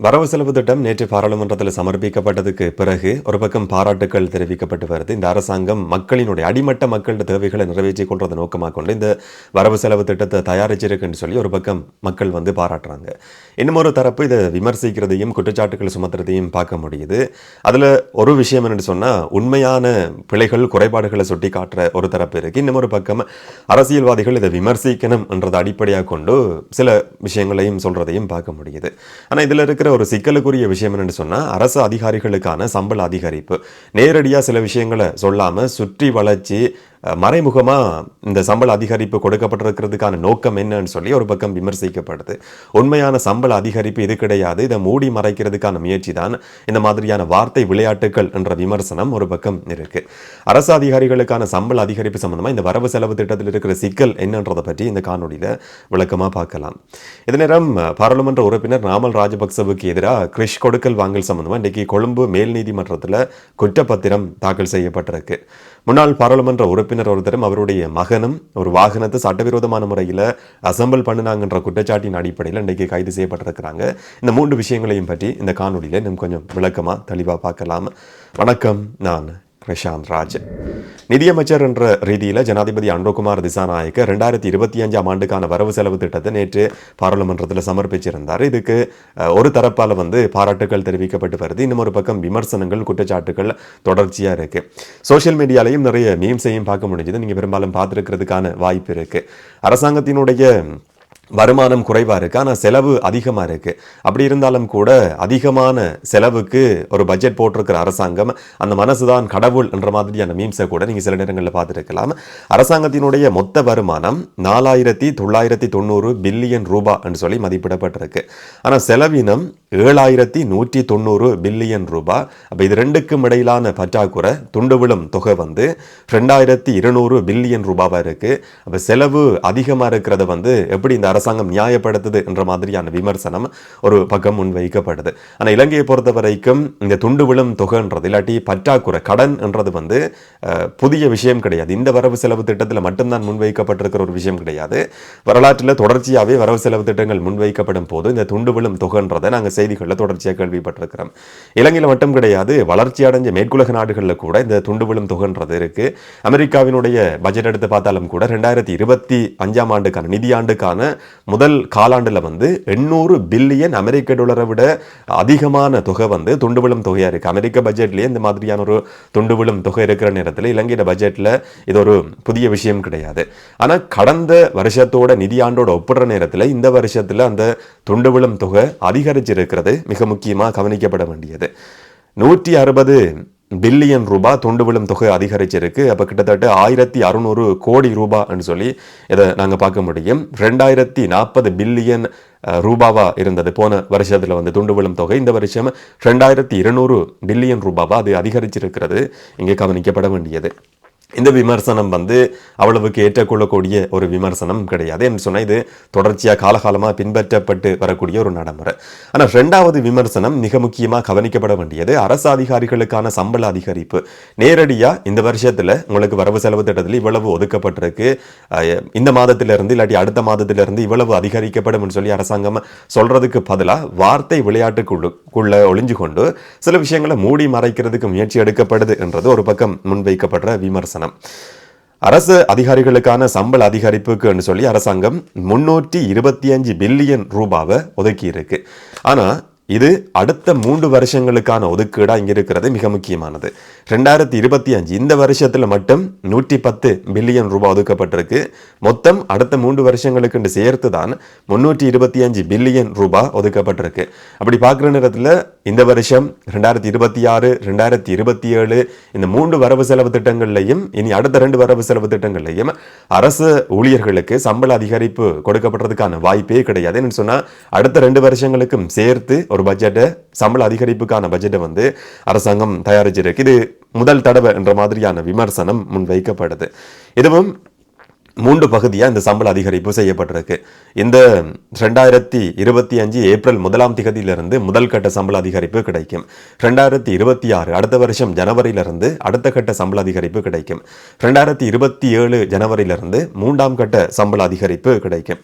வரவு செலவு திட்டம் நேற்று பாராளுமன்றத்தில் சமர்ப்பிக்கப்பட்டதுக்கு பிறகு ஒரு பக்கம் பாராட்டுக்கள் தெரிவிக்கப்பட்டு வருது. இந்த அரசாங்கம் மக்களினுடைய அடிமட்ட மக்களோட தேவைகளை நிறைவேற்றிக் கொள்றதை நோக்கமாக கொண்டு இந்த வரவு செலவு திட்டத்தை தயாரிச்சிருக்குன்னு சொல்லி ஒரு பக்கம் மக்கள் வந்து பாராட்டுறாங்க. இன்னும் ஒரு தரப்பு இதை விமர்சிக்கிறதையும் குற்றச்சாட்டுகள் சுமத்துறதையும் பார்க்க முடியுது. அதில் ஒரு விஷயம் என்னென்னு சொன்னால் உண்மையான பிழைகள் குறைபாடுகளை சுட்டி காட்டுற ஒரு தரப்பு இருக்குது இன்னும் ஒரு பக்கம் அரசியல்வாதிகள் இதை விமர்சிக்கணும் என்றதை அடிப்படையாக கொண்டு சில விஷயங்களையும் சொல்கிறதையும் பார்க்க முடியுது. ஆனால் இதில் இருக்கிற ஒரு சிக்கலுக்குரிய விஷயம் என்னென்னு சொன்னால் அரசு அதிகாரிகளுக்கான சம்பள அதிகரிப்பு. நேரடியாக சில விஷயங்களை சொல்லாமல் சுற்றி வளர்ச்சி மறைமுகமாக இந்த சம்பள அதிகரிப்பு கொடுக்கப்பட்டிருக்கிறதுக்கான நோக்கம் என்னன்னு சொல்லி ஒரு பக்கம் விமர்சிக்கப்படுது. உண்மையான சம்பள அதிகரிப்பு இது கிடையாது. இதை மூடி மறைக்கிறதுக்கான முயற்சி தான் இந்த மாதிரியான வார்த்தை விளையாட்டுகள் என்ற விமர்சனம் ஒரு பக்கம் இருக்கு. அரசு அதிகாரிகளுக்கான சம்பள அதிகரிப்பு சம்பந்தமாக இந்த வரவு செலவு திட்டத்தில் இருக்கிற சிக்கல் என்னன்றதை பற்றி இந்த காணொலியில் விளக்கமாக பார்க்கலாம். இதே நேரம் பாராளுமன்ற உறுப்பினர் நாமல் ராஜபக்சவுக்கு எதிராக கிரிஷ் கொடுக்கல் வாங்கல் சம்பந்தமாக இன்றைக்கு கொழும்பு மேல் நீதிமன்றத்தில் குற்றப்பத்திரம் தாக்கல் செய்யப்பட்டிருக்கு. முன்னாள் பாராளுமன்ற உறுப்பினர் ஒருத்தரும் அவருடைய மகனும் ஒரு வாகனத்தை சட்டவிரோதமான முறையில் அசம்பிள் பண்ணினாங்கன்ற குற்றச்சாட்டின் அடிப்படையில் இன்றைக்கு கைது செய்யப்பட்டிருக்கிறாங்க. இந்த மூன்று விஷயங்களையும் பற்றி இந்த காணொலியில் நம்ம கொஞ்சம் விளக்கமாக தெளிவாக பார்க்கலாம். வணக்கம் நான் பிரசாந்த் ராஜ். நிதியமைச்சர் என்ற ரீதியில் ஜனாதிபதி அன்ரோகுமார் திசாநாயக்க ரெண்டாயிரத்தி இருபத்தி அஞ்சாம் ஆண்டுக்கான வரவு செலவு திட்டத்தை நேற்று பாராளுமன்றத்தில் சமர்ப்பிச்சிருந்தார். இதுக்கு ஒரு தரப்பால் வந்து பாராட்டுகள் தெரிவிக்கப்பட்டு வருது. இன்னும் ஒரு பக்கம் விமர்சனங்கள் குற்றச்சாட்டுகள் தொடர்ச்சியாக இருக்கு. சோஷியல் மீடியாலையும் நிறைய மீம்ஸையும் பார்க்க முடிஞ்சது. நீங்கள் பெரும்பாலும் பார்த்துருக்கிறதுக்கான வாய்ப்பு இருக்கு. அரசாங்கத்தினுடைய வருமானம் குறைவா இருக்கு. ஆனால் செலவு அதிகமாக இருக்கு. அப்படி இருந்தாலும் கூட அதிகமான செலவுக்கு ஒரு பட்ஜெட் போட்டிருக்கிற அரசாங்கம் அந்த மனசுதான் கடவுள் என்ற மாதிரியான மீம்ஸை கூட நீங்கள் சில நேரங்களில் பார்த்துருக்கலாம். அரசாங்கத்தினுடைய மொத்த வருமானம் நாலாயிரத்தி தொள்ளாயிரத்தி தொண்ணூறு பில்லியன் ரூபா என்று சொல்லி மதிப்பிடப்பட்டிருக்கு. ஆனால் செலவினம் ஏழாயிரத்தி நூற்றி தொண்ணூறு பில்லியன் ரூபாய் அப்போ இது ரெண்டுக்கும் இடையிலான பற்றாக்குறை துண்டு விழும் தொகை வந்து ரெண்டாயிரத்தி இருநூறு பில்லியன் ரூபாவா இருக்கு. அப்போ செலவு அதிகமாக இருக்கிறத வந்து எப்படி இந்த அரசாங்கம் நியாயப்படுத்துது என்ற மாதிரியான விமர்சனம் ஒரு பக்கம் முன்வைக்கப்படுது. ஆனால் இலங்கையை பொறுத்த வரைக்கும் இந்த துண்டு விழும் தொகைன்றது இல்லாட்டி பற்றாக்குறை கடன் என்றது வந்து புதிய விஷயம் கிடையாது. இந்த வரவு செலவு திட்டத்தில் மட்டும்தான் முன்வைக்கப்பட்டிருக்கிற ஒரு விஷயம் கிடையாது. வரலாற்றில் தொடர்ச்சியாகவே வரவு செலவு திட்டங்கள் முன்வைக்கப்படும் போது இந்த துண்டு விழும் தொகைன்றதை நாங்கள் செய்திகளில் தொடர்ச்சியாக கேள்விப்பட்டிருக்கிறோம். இலங்கையில் மட்டும் கிடையாது வளர்ச்சி அடைஞ்ச மேற்குலக நாடுகளில் கூட இந்த துண்டு விழும் தொகைன்றது இருக்குது அமெரிக்காவினுடைய பட்ஜெட் எடுத்து பார்த்தாலும் கூட ரெண்டாயிரத்தி இருபத்தி அஞ்சாம் ஆண்டுக்கான நிதியாண்டுக்கான முதல் காலாண்டில் வந்து எண்ணூறு பில்லியன் அமெரிக்க டாலரை விட அதிகமான தொகை வந்து துண்டு விழும் தொகையாக இருக்குது அமெரிக்க பட்ஜெட்லயே இந்த மாதிரியான ஒரு துண்டு விழும் தொகை இருக்கிற நேரத்தில் இலங்கையோட பட்ஜெட்டில் இது ஒரு புதிய விஷயம் கிடையாது. ஆனால் கடந்த வருஷத்தோட நிதியாண்டோட ஒப்பிடுற நேரத்தில் இந்த வருஷத்தில் அந்த துண்டு விழும் தொகை அதிகரிச்சிருக்கிறது. மிக முக்கியமாக கவனிக்கப்பட வேண்டியது. நூற்றி அறுபது பில்லியன் ரூபாய் தொண்டு விழும் தொகை அதிகரிச்சிருக்கு. அப்போ கிட்டத்தட்ட ஆயிரத்தி அறுநூறு கோடி ரூபான்னு சொல்லி இதை நாங்கள் பார்க்க முடியும். ரெண்டாயிரத்தி நாற்பது பில்லியன் ரூபாவாக ரூபாவா இருந்தது. போன வருஷத்தில் வந்து துண்டு விழும் தொகை. இந்த வருஷம் ரெண்டாயிரத்தி இருநூறு பில்லியன் ரூபாவா அது அதிகரிச்சிருக்கிறது. இங்கே கவனிக்கப்பட வேண்டியது. இந்த விமர்சனம் வந்து அவ்வளவுக்கு ஏற்றுக்கொள்ளக்கூடிய ஒரு விமர்சனம் கிடையாது என்று சொன்னால் இது தொடர்ச்சியாக காலகாலமாக பின்பற்றப்பட்டு வரக்கூடிய ஒரு நடைமுறை. ஆனால் ரெண்டாவது விமர்சனம் மிக முக்கியமாக கவனிக்கப்பட வேண்டியது அரசு அதிகாரிகளுக்கான சம்பள அதிகரிப்பு. நேரடியாக இந்த வருஷத்தில் உங்களுக்கு வரவு செலவு திட்டத்தில் இவ்வளவு ஒதுக்கப்பட்டிருக்கு. இந்த மாதத்திலிருந்து இல்லாட்டி அடுத்த மாதத்திலிருந்து இவ்வளவு அதிகரிக்கப்படும் சொல்லி அரசாங்கம் சொல்றதுக்கு பதிலாக வார்த்தை விளையாட்டுக்குள்ள ஒளிஞ்சு கொண்டு சில விஷயங்களை மூடி மறைக்கிறதுக்கு முயற்சி எடுக்கப்படுது என்றது ஒரு பக்கம் முன்வைக்கப்படுற விமர்சனம். அரசு அதிகாரிகளுக்கான சம்பள அதிகரிப்புக்குன்னு சொல்லி அரசாங்கம் முன்னூற்றி இருபத்தி அஞ்சு பில்லியன் ரூபாவை ஒதுக்கி இருக்கு ஆனா இது அடுத்த மூன்று வருஷங்களுக்கான ஒதுக்கீடாக இங்கே இருக்கிறது மிக முக்கியமானது. ரெண்டாயிரத்தி இருபத்தி அஞ்சு இந்த வருஷத்தில் மட்டும் நூற்றி பத்து பில்லியன் ரூபாய் ஒதுக்கப்பட்டிருக்கு. மொத்தம் அடுத்த மூன்று வருஷங்களுக்கு சேர்த்து தான் முன்னூற்றி இருபத்தி அஞ்சு பில்லியன் ரூபாய் ஒதுக்கப்பட்டிருக்கு. அப்படி பார்க்குற நேரத்தில் இந்த வருஷம் ரெண்டாயிரத்தி இருபத்தி ஆறு ரெண்டாயிரத்தி இருபத்தி ஏழு இந்த மூன்று வரவு செலவு திட்டங்கள்லையும் இனி அடுத்த ரெண்டு வரவு செலவு திட்டங்கள்லையும் அரசு ஊழியர்களுக்கு சம்பள அதிகரிப்பு கொடுக்கப்படுறதுக்கான வாய்ப்பே கிடையாது. சொன்னால் அடுத்த ரெண்டு வருஷங்களுக்கும் சேர்த்து ஒரு பட்ஜெட்டை சம்பள அதிகரிப்புக்கான பட்ஜெட்டை வந்து அரசாங்கம் தயாரிச்சிருக்கு. இது முதல் தடவை என்ற மாதிரியான விமர்சனம் முன்வைக்கப்படுது. இதுவும் மூன்று பகுதியாக இந்த சம்பள அதிகரிப்பு செய்யப்பட்டிருக்கு. இந்த ரெண்டாயிரத்தி இருபத்தி அஞ்சு ஏப்ரல் முதலாம் திகதியிலிருந்து முதல் கட்ட சம்பள அதிகரிப்பு கிடைக்கும். ரெண்டாயிரத்தி இருபத்தி ஆறு அடுத்த வருஷம் ஜனவரியிலிருந்து அடுத்த கட்ட சம்பள அதிகரிப்பு கிடைக்கும். ரெண்டாயிரத்தி இருபத்தி ஏழு ஜனவரியிலிருந்து மூன்றாம் கட்ட சம்பள அதிகரிப்பு கிடைக்கும்.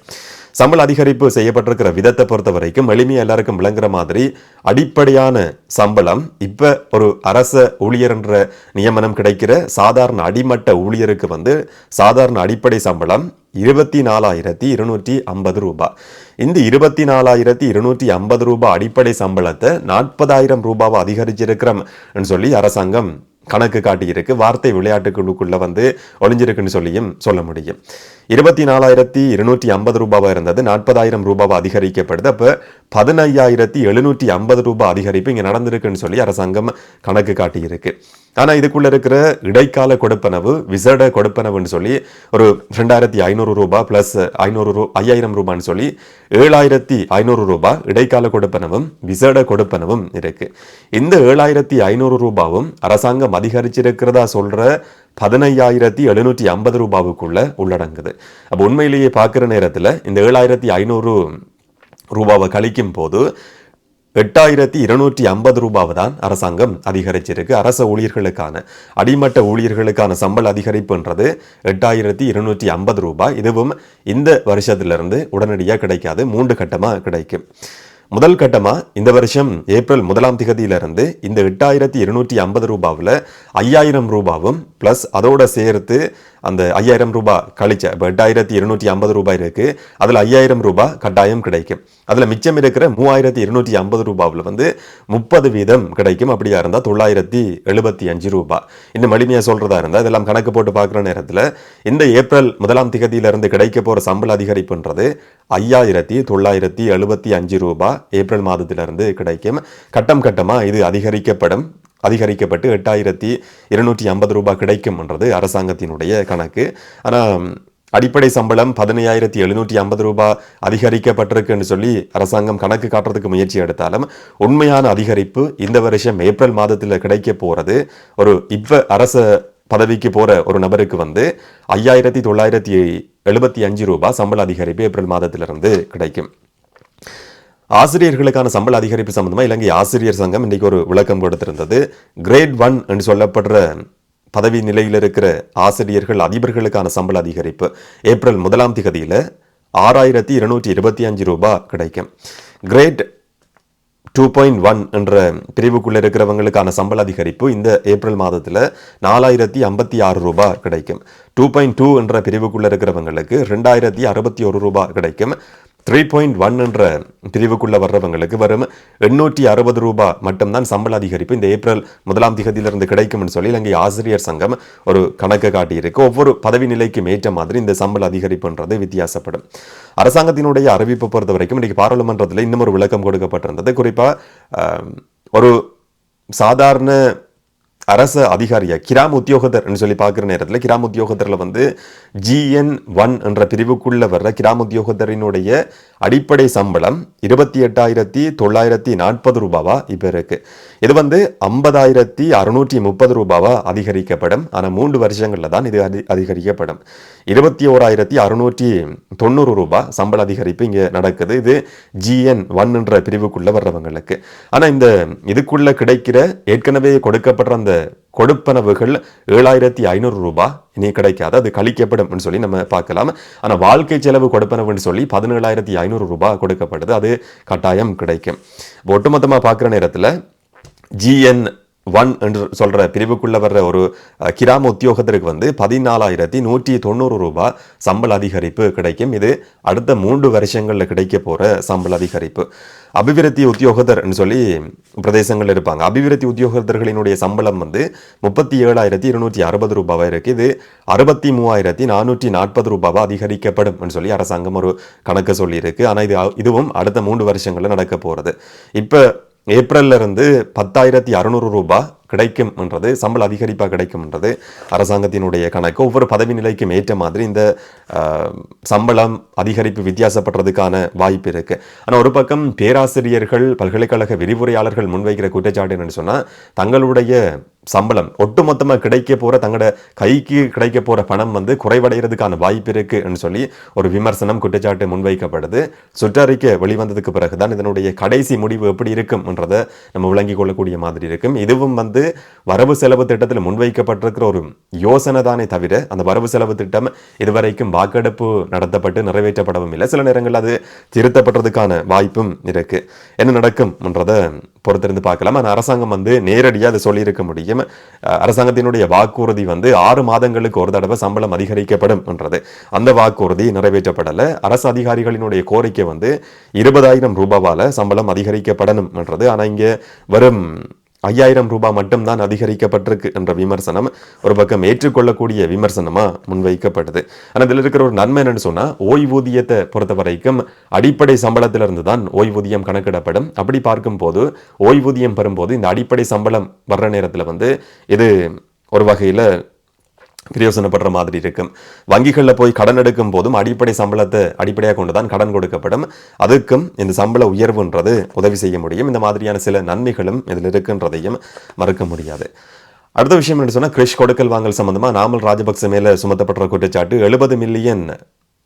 சம்பள அதிகரிப்பு செய்யப்பட்டிருக்கிற விதத்தை பொறுத்த வரைக்கும் எளிமையாக எல்லாருக்கும் விளங்குற மாதிரி அடிப்படையான சம்பளம். இப்போ ஒரு அரச ஊழியர் என்ற நியமனம் கிடைக்கிற சாதாரண அடிமட்ட ஊழியருக்கு வந்து சாதாரண அடிப்படை சம்பளம் இருபத்தி நாலாயிரத்தி இருநூற்றி ஐம்பது ரூபாய் இந்த இருபத்தி நாலாயிரத்தி இருநூற்றி ஐம்பது ரூபாய் அடிப்படை சம்பளத்தை நாற்பதாயிரம் ரூபாவை அதிகரிச்சிருக்கிறோம் சொல்லி அரசாங்கம் கணக்கு காட்டியிருக்கு. வார்த்தை விளையாட்டுக்குழுக்குள்ளே வந்து ஒளிஞ்சிருக்குன்னு சொல்லியும் சொல்ல முடியும். இருபத்தி நாலாயிரத்தி இருநூற்றி ஐம்பது ரூபாவாக இருந்தது. நாற்பதாயிரம் ரூபாவை அதிகரிக்கப்படுது. அப்போ பதினையாயிரத்தி எழுநூற்றி ஐம்பது ரூபாய் அதிகரிப்பு இங்கே நடந்திருக்குன்னு சொல்லி அரசாங்கம் கணக்கு காட்டியிருக்கு. ஆனால் இதுக்குள்ள இருக்கிற இடைக்கால கொடுப்பனவு விசேட கொடுப்பனவுன்னு சொல்லி ஒரு ரெண்டாயிரத்தி ஐநூறு ரூபா ப்ளஸ் ஐநூறு ரூ ஐயாயிரம் ரூபான்னு சொல்லி ஏழாயிரத்தி ஐநூறு ரூபா இடைக்கால கொடுப்பனவும் விசேட கொடுப்பனவும் இருக்கு. இந்த ஏழாயிரத்தி ஐநூறு ரூபாவும் அரசாங்கம் அதிகரிச்சிருக்கிறதா சொல்ற பதினையாயிரத்தி எழுநூற்றி ஐம்பது ரூபாவுக்குள்ள உள்ளடங்குது. அப்போ உண்மையிலேயே பார்க்குற நேரத்தில் இந்த ஏழாயிரத்தி ஐநூறு ரூபாவை கழிக்கும் போது எட்டாயிரத்தி இருநூற்றி ஐம்பது ரூபாவை தான் அரசாங்கம் அதிகரிச்சிருக்கு. அரச ஊழியர்களுக்கான அடிமட்ட ஊழியர்களுக்கான சம்பள அதிகரிப்புன்றது எட்டாயிரத்தி இருநூற்றி ஐம்பது ரூபாய். இதுவும் இந்த வருஷத்திலிருந்து உடனடியாக கிடைக்காது மூன்று கட்டமாக கிடைக்கும். முதல் கட்டமாக இந்த வருஷம் ஏப்ரல் முதலாம் திகதியிலிருந்து இந்த எட்டாயிரத்தி இருநூற்றி ஐம்பது ரூபாவில் ஐயாயிரம் ரூபாவும் ப்ளஸ் அதோட சேர்த்து அந்த ஐயாயிரம் ரூபாய் கழிச்ச இப்போ எட்டாயிரத்தி இருநூற்றி ஐம்பது ரூபாய் இருக்குது அதில் ஐயாயிரம் ரூபாய் கட்டாயம் கிடைக்கும். அதில் மிச்சம் இருக்கிற மூவாயிரத்தி இருநூற்றி ஐம்பது ரூபாவில் வந்து முப்பது வீதம் கிடைக்கும். அப்படியா இருந்தால் தொள்ளாயிரத்தி எழுபத்தி அஞ்சு ரூபாய் இன்னும் எளிமையாக சொல்கிறதா இருந்தால் இதெல்லாம் கணக்கு போட்டு பார்க்குற நேரத்தில் இந்த ஏப்ரல் முதலாம் திகதியிலிருந்து கிடைக்க போகிற சம்பள அதிகரிப்புன்றது ஐயாயிரத்தி தொள்ளாயிரத்தி எழுபத்தி அஞ்சு ரூபாய் ஏப்ரல் மாதத்திலிருந்து கிடைக்கும். கட்டம் கட்டமாக இது அதிகரிக்கப்படும். அதிகரிக்கப்பட்டு எட்டாயிரத்தி இருநூற்றி ஐம்பது ரூபாய் கிடைக்கும்ன்றது அரசாங்கத்தினுடைய கணக்கு. ஆனால் அடிப்படை சம்பளம் பதினையாயிரத்தி எழுநூற்றி ஐம்பது ரூபாய் அதிகரிக்கப்பட்டிருக்குன்னு சொல்லி அரசாங்கம் கணக்கு காட்டுறதுக்கு முயற்சி எடுத்தாலும் உண்மையான அதிகரிப்பு இந்த வருஷம் ஏப்ரல் மாதத்தில் கிடைக்க போகிறது ஒரு இவ்வ அரச பதவிக்கு போகிற ஒரு நபருக்கு வந்து ஐயாயிரத்தி தொள்ளாயிரத்தி எழுபத்தி அஞ்சு ரூபாய் சம்பள அதிகரிப்பு ஏப்ரல் மாதத்திலிருந்து கிடைக்கும். ஆசிரியர்களுக்கான சம்பள அதிகரிப்பு சம்பந்தமாக இலங்கை ஆசிரியர் சங்கம் இன்றைக்கு ஒரு விளக்கம் கொடுத்திருந்தது. கிரேட் ஒன் என்று சொல்லப்படுற பதவி நிலையில் இருக்கிற ஆசிரியர்கள் அதிபர்களுக்கான சம்பள அதிகரிப்பு ஏப்ரல் முதலாம் திகதியில் ஆறாயிரத்தி இருநூற்றி இருபத்தி அஞ்சு ரூபாய் கிடைக்கும். கிரேட் டூ பாயிண்ட் ஒன் என்ற பிரிவுக்குள்ள இருக்கிறவங்களுக்கான சம்பள அதிகரிப்பு இந்த ஏப்ரல் மாதத்தில் நாலாயிரத்தி ஐம்பத்தி ஆறு ரூபாய் கிடைக்கும். டூ பாயிண்ட் டூ என்ற பிரிவுக்குள்ள இருக்கிறவங்களுக்கு ரெண்டாயிரத்தி அறுபத்தி ஒரு ரூபாய் கிடைக்கும். த்ரீ பாயிண்ட் ஒன் என்ற பிரிவுக்குள்ள வர்றவங்களுக்கு வரும் எண்ணூற்றி அறுபது ரூபாய் மட்டும்தான் சம்பள அதிகரிப்பு. இந்த ஏப்ரல் முதலாம் திகதியிலிருந்து கிடைக்கும்னு சொல்லி இலங்கை ஆசிரியர் சங்கம் ஒரு கணக்கு காட்டியிருக்கு. ஒவ்வொரு பதவி நிலைக்கும் ஏற்ற மாதிரி இந்த சம்பள அதிகரிப்புன்றது வித்தியாசப்படும். அரசாங்கத்தினுடைய அறிவிப்பை பொறுத்த வரைக்கும் இன்றைக்கு பாராளுமன்றத்தில் இன்னும் ஒரு விளக்கம் கொடுக்கப்பட்டிருந்தது. குறிப்பாக ஒரு சாதாரண அரச அதிகாரியா கிராம் உத்தியோகதர்னு சொல்லி பார்க்குற நேரத்தில் கிராம் உத்தியோகத்தரில் வந்து ஜிஎன் ஒன் என்ற பிரிவுக்குள்ள வர்ற கிராம் உத்தியோகத்தரினுடைய அடிப்படை சம்பளம் இருபத்தி எட்டாயிரத்தி தொள்ளாயிரத்தி நாற்பது ரூபாவா இப்போ இருக்கு. இது வந்து ஐம்பதாயிரத்தி அறுநூற்றி முப்பது ரூபாவா அதிகரிக்கப்படும். ஆனால் மூன்று வருஷங்களில் தான் இது அதி அதிகரிக்கப்படும். இருபத்தி ஓராயிரத்தி அறுநூற்றி தொண்ணூறு ரூபாய் சம்பள அதிகரிப்பு இங்கே நடக்குது. இது ஜிஎன் ஒன் என்ற பிரிவுக்குள்ள வர்றவங்களுக்கு. ஆனால் இந்த இதுக்குள்ள கிடைக்கிற ஏற்கனவே கொடுக்கப்படுற அந்த கொடுப்பனவுகள் ஏழாயிரத்தி ஐநூறு ரூபாய் இனி கிடைக்காது. அது கழிக்கப்படும் சொல்லி நம்ம பார்க்கலாம். ஆனால் வாழ்க்கை செலவு கொடுப்பனவுன்னு சொல்லி பதினேழாயிரத்தி ஐநூறு ரூபாய் கொடுக்கப்படுது. அது கட்டாயம் கிடைக்கும். ஒட்டுமொத்தமாக பார்க்குற நேரத்தில் ஜிஎன் ஒன் என்று சொல்கிற பிரிவுக்குள்ள வர்ற ஒரு கிராம உத்தியோகத்திற்கு வந்து பதினாலாயிரத்தி நூற்றி தொண்ணூறு ரூபாய் சம்பள அதிகரிப்பு கிடைக்கும். இது அடுத்த மூன்று வருஷங்களில் கிடைக்க போகிற சம்பள அதிகரிப்பு. அபிவிருத்தி உத்தியோகத்தர்னு சொல்லி பிரதேசங்கள் இருப்பாங்க. அபிவிருத்தி உத்தியோகத்தர்களினுடைய சம்பளம் வந்து முப்பத்தி ஏழாயிரத்தி இருநூற்றி அறுபது ரூபாவா இருக்கு. இது அறுபத்தி மூவாயிரத்தி நானூற்றி நாற்பது ரூபாவாக அதிகரிக்கப்படும் சொல்லி அரசாங்கம் ஒரு கணக்கு சொல்லியிருக்கு. ஆனால் இது இதுவும் அடுத்த மூன்று வருஷங்களில் நடக்க போகிறது இப்போ ஏப்ரல்ல இருந்து பத்தாயிரத்தி அறநூறு ரூபாய் கிடைக்கும்ன்றது சம்பள அதிகரிப்பாக கிடைக்கும்ன்றது அரசாங்கத்தினுடைய கணக்கு. ஒவ்வொரு பதவி நிலைக்கும் ஏற்ற மாதிரி இந்த சம்பளம் அதிகரிப்பு வித்தியாசப்படுறதுக்கான வாய்ப்பு இருக்குது ஆனால் ஒரு பக்கம் பேராசிரியர்கள் பல்கலைக்கழக விரிவுரையாளர்கள் முன்வைக்கிற குற்றச்சாட்டு என்னன்னு சொன்னால் தங்களுடைய சம்பளம் ஒட்டுமொத்தமாக கிடைக்க போகிற தங்களோட கைக்கு கிடைக்க போகிற பணம் வந்து குறைவடைகிறதுக்கான வாய்ப்பு இருக்குன்னு சொல்லி ஒரு விமர்சனம் குற்றச்சாட்டு முன்வைக்கப்படுது. சுற்றறிக்கை வெளிவந்ததுக்கு பிறகுதான் இதனுடைய கடைசி முடிவு எப்படி இருக்கும்ன்றதை நம்ம விளங்கிக் கொள்ளக்கூடிய மாதிரி இருக்கும். இதுவும் வந்து வரவு செலவு திட்டத்தில் முன்வைக்கப்பட்டிருக்கிற ஒரு யோசனை தானே தவிர அந்த வரவு செலவு திட்டம் இதுவரைக்கும் வாக்கெடுப்பு நடத்தப்பட்டு நிறைவேற்றப்படவும் இல்லை. சில நேரங்களில் அது திருத்தப்படுறதுக்கான வாய்ப்பும் இருக்கு. என்ன நடக்கும்ன்றதை பொறுத்திருந்து பார்க்கலாம். ஆனால் அரசாங்கம் வந்து நேரடியாக அதை சொல்லியிருக்க முடியும். அரசாங்கத்தினுடைய வாக்குறுதி வந்து ஆறு மாதங்களுக்கு ஒரு தடவை சம்பளம் அதிகரிக்கப்படும் என்றது. அந்த வாக்குறுதி நிறைவேற்றப்படலை. அரசு அதிகாரிகளினுடைய கோரிக்கை வந்து இருபதாயிரம் ரூபாவால சம்பளம் அதிகரிக்கப்படணும் என்றது. ஆனால் இங்கே வரும் ஐயாயிரம் ரூபாய் மட்டும்தான் அதிகரிக்கப்பட்டிருக்கு என்ற விமர்சனம் ஒரு பக்கம் ஏற்றுக்கொள்ளக்கூடிய விமர்சனமாக முன்வைக்கப்படுது ஆனால் இதில் இருக்கிற ஒரு நன்மை என்னன்னு சொன்னால் ஓய்வூதியத்தை பொறுத்த வரைக்கும் அடிப்படை சம்பளத்திலிருந்து தான் ஓய்வூதியம் கணக்கிடப்படும். அப்படி பார்க்கும்போது ஓய்வூதியம் பெறும்போது இந்த அடிப்படை சம்பளம் வர்ற நேரத்தில் வந்து இது ஒரு வகையில் பிரயோசனப்படுற மாதிரி இருக்கும் வங்கிகளில் போய் கடன் எடுக்கும் போதும் அடிப்படை சம்பளத்தை அடிப்படையாக கொண்டு தான் கடன் கொடுக்கப்படும். அதுக்கும் இந்த சம்பள உயர்வுன்றது உதவி செய்ய முடியும். இந்த மாதிரியான சில நன்மைகளும் இதில் இருக்குன்றதையும் மறுக்க முடியாது. அடுத்த விஷயம் என்ன சொன்னால் கிரிஷ் கொடுக்கல் வாங்கல் சம்பந்தமாக நாமல் ராஜபக்ச மேலே சுமத்தப்பட்ட குற்றச்சாட்டு எழுபது மில்லியன்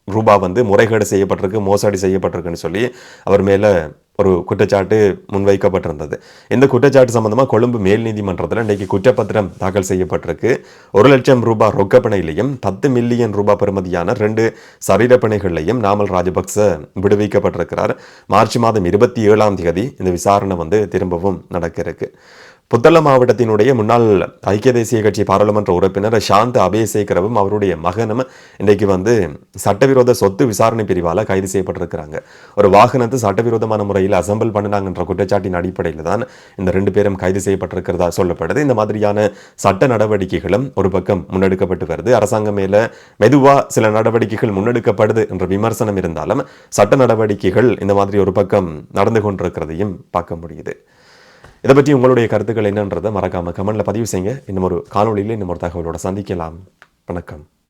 ரூபா வந்து முறைகேடு செய்யப்பட்டிருக்கு மோசடி செய்யப்பட்டிருக்குன்னு சொல்லி அவர் மேலே ஒரு குற்றச்சாட்டு முன்வைக்கப்பட்டிருந்தது. இந்த குற்றச்சாட்டு சம்பந்தமாக கொழும்பு மேல் நீதிமன்றத்தில் இன்றைக்கு குற்றப்பத்திரம் தாக்கல் செய்யப்பட்டிருக்கு. ஒரு லட்சம் ரூபாய் ரொக்கப்பணையிலையும் பத்து மில்லியன் ரூபாய் பெறுமதியான ரெண்டு சரீரப்பணைகளையும் நாமல் ராஜபக்ச விடுவிக்கப்பட்டிருக்கிறார். மார்ச் மாதம் இருபத்தி ஏழாம் தேதி இந்த விசாரணை வந்து திரும்பவும் நடக்க இருக்கு புத்தள மாவட்டத்தினுடைய முன்னாள் ஐக்கிய தேசிய கட்சி பாராளுமன்ற உறுப்பினர் சாந்த அபயசேகரவும் அவருடைய மகனும் இன்றைக்கு வந்து சட்டவிரோத சொத்து விசாரணை பிரிவால் கைது செய்யப்பட்டிருக்கிறாங்க. ஒரு வாகனத்தை சட்டவிரோதமான முறையில் அசம்பிள் பண்ணினாங்கன்ற குற்றச்சாட்டின் அடிப்படையில் தான் இந்த ரெண்டு பேரும் கைது செய்யப்பட்டிருக்கிறதா சொல்லப்படுது. இந்த மாதிரியான சட்ட நடவடிக்கைகளும் ஒரு பக்கம் முன்னெடுக்கப்பட்டு வருது. அரசாங்கம் மேலே மெதுவாக சில நடவடிக்கைகள் முன்னெடுக்கப்படுது என்ற விமர்சனம் இருந்தாலும் சட்ட நடவடிக்கைகள் இந்த மாதிரி ஒரு பக்கம் நடந்து கொண்டிருக்கிறதையும் பார்க்க முடியுது. இதை பற்றி உங்களுடைய கருத்துக்கள் என்னன்றதை மறக்காமல் கமெண்டில் பதிவு செய்யுங்க. இன்னும் ஒரு காணொலியில் இன்னும் ஒரு தகவலோட சந்திக்கலாம். வணக்கம்.